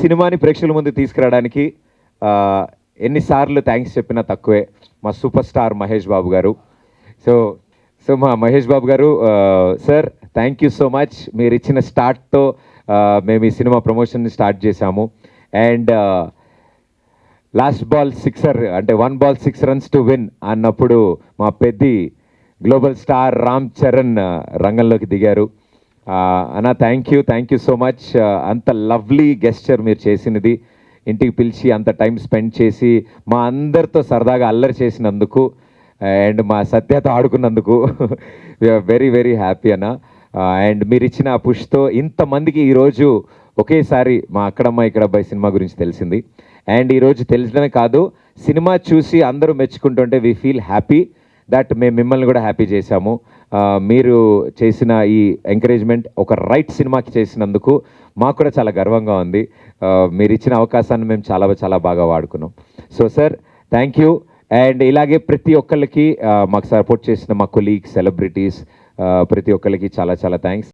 సినిమాని ప్రేక్షకుల ముందు తీసుకురావడానికి ఎన్నిసార్లు థ్యాంక్స్ చెప్పినా తక్కువే. మా సూపర్ స్టార్ మహేష్ బాబు గారు. సో సో మా Mahesh Babu garu sir thank you so much మీరు ఇచ్చిన స్టార్ట్తో మేము ఈ సినిమా ప్రమోషన్ని స్టార్ట్ చేశాము. అండ్ లాస్ట్ బాల్ సిక్సర్ అంటే one ball six runs to win అన్నప్పుడు మా పెద్ది గ్లోబల్ స్టార్ రామ్ చరణ్ రంగంలోకి దిగారు. అన్న thank you thank you so much అంత లవ్లీ గెస్చర్ మీరు చేసినది. ఇంటికి పిలిచి అంత టైం స్పెండ్ చేసి మా అందరితో సరదాగా అల్లరి చేసినందుకు అండ్ మా సత్యతో ఆడుకున్నందుకు వెరీ వెరీ హ్యాపీ అన్న. అండ్ మీరు ఇచ్చిన ఆ పుష్తో ఇంతమందికి ఈరోజు ఒకేసారి మా అక్కడమ్మ ఇక్కడ అబ్బాయి సినిమా గురించి తెలిసింది. అండ్ ఈరోజు తెలిసడమే కాదు సినిమా చూసి అందరూ మెచ్చుకుంటుంటే వీ ఫీల్ హ్యాపీ దట్ మేము మిమ్మల్ని కూడా హ్యాపీ చేశాము. మీరు చేసిన ఈ ఎంకరేజ్మెంట్ ఒక రైట్ సినిమాకి చేసినందుకు మాకు కూడా చాలా గర్వంగా ఉంది. మీరు ఇచ్చిన అవకాశాన్ని మేము చాలా చాలా బాగా వాడుకున్నాం. So sir thank you and ఇలాగే ప్రతి ఒక్కళ్ళకి మాకు సపోర్ట్ చేసిన మా కొలీగ్స్ సెలబ్రిటీస్ ప్రతి ఒక్కళ్ళకి చాలా చాలా థ్యాంక్స్